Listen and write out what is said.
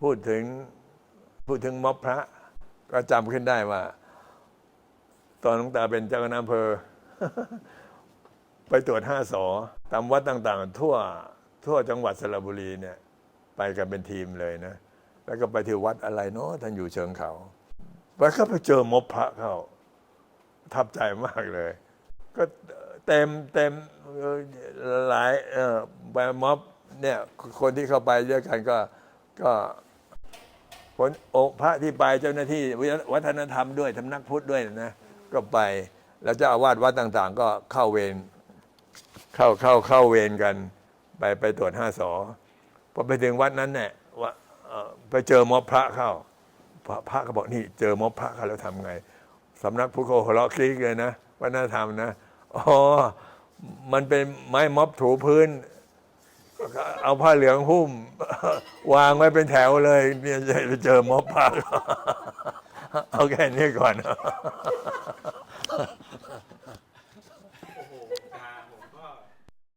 พูดถึงพูดถึงม็อบพระก็จำขึ้นได้ว่า ตอนหลวงตาเป็นเจ้าคณะอำเภอ ไปตรวจห้าสอตามวัดต่างๆ ทั่วทั่วจังหวัดสระบุรีเนี่ย ไปกันเป็นทีมเลยนะ แล้วก็ไปที่วัดอะไรเนาะท่านอยู่เชิงเขาแล้วก็ไปเจอม็อบพระเขาทับใจมากเลย ก็เต็มเต็มหลายเออไปม็อบเนี่ยคนที่เข้าไปด้วยกันก็ก็ คนโอพระที่ไปเจ้าหน้าที่วัฒนธรรมด้วยสำนักพุทธด้วยนะก็ไปแล้วเจ้าอาวาสวัดต่าง ๆ ก็เข้าเวรเข้าเข้าเข้าเวรกัน ไปไปตรวจห้าสอพอไปถึงวัดนั้นเนี่ยว่าไปเจอม็อบพระเข้า พระพระก็บอกนี่เจอม็อบพระเขาแล้วทำไงสำนักพุทธก็หัวเราะคลิกเลยนะวัฒนธรรมนะอ๋อมันเป็นไม้ม็อบถูพื้น เอาผ้าเหลืองหุ้ม วางไว้เป็นแถวเลย เนี่ยจะไปเจอม็อบพักเอาแค่นี้ก่อน